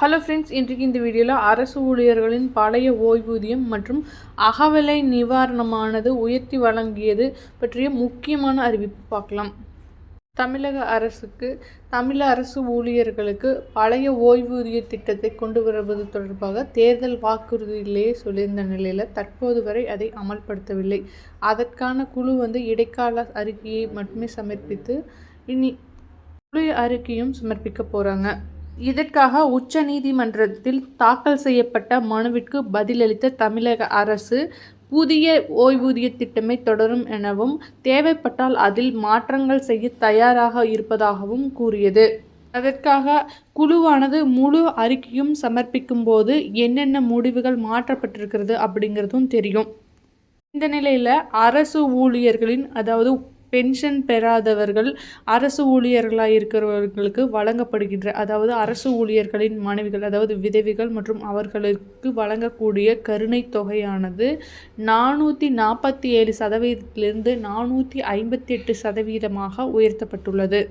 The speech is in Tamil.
ஹலோ ஃப்ரெண்ட்ஸ் இன்றைக்கு இந்த வீடியோவில் அரசு ஊழியர்களின் பழைய ஓய்வூதியம் மற்றும் அகவிலை நிவாரணமானது உயர்த்தி வழங்கியது பற்றிய முக்கியமான அறிவிப்பு பார்க்கலாம். தமிழக அரசுக்கு தமிழக அரசு ஊழியர்களுக்கு பழைய ஓய்வூதிய திட்டத்தை கொண்டு வருவது தொடர்பாக தேர்தல் வாக்குறுதியிலேயே சொல்லியிருந்த நிலையில் தற்போது வரை அதை அமல்படுத்தவில்லை. அதற்கான குழு வந்து இடைக்கால அறிக்கையை மட்டுமே சமர்ப்பித்து இனி குழு அறிக்கையும் சமர்ப்பிக்க போகிறாங்க இதற்காக உச்ச நீதிமன்றத்தில் தாக்கல் செய்யப்பட்ட மனுவிற்கு பதிலளித்த தமிழக அரசு புதிய ஓய்வூதிய திட்டமே தொடரும் எனவும் தேவைப்பட்டால் அதில் மாற்றங்கள் செய்ய தயாராக இருப்பதாகவும் கூறியது. அதற்காக குழுவானது முழு அறிக்கையும் சமர்ப்பிக்கும் போது என்னென்ன முடிவுகள் மாற்றப்பட்டிருக்கிறது அப்படிங்கிறதும் தெரியும். இந்த நிலையில் அரசு ஊழியர்களின் அதாவது பென்ஷன் பெறாதவர்கள் அரசு ஊழியர்களாக இருக்கிறவர்களுக்கு வழங்கப்படுகின்ற அதாவது அரசு ஊழியர்களின் மனைவிகள் அதாவது விதவிகள் மற்றும் அவர்களுக்கு வழங்கக்கூடிய கருணை தொகையானது நானூற்றி நாற்பத்தி ஏழு சதவீதத்திலிருந்து நானூற்றி ஐம்பத்தி எட்டு சதவீதமாக உயர்த்தப்பட்டுள்ளது.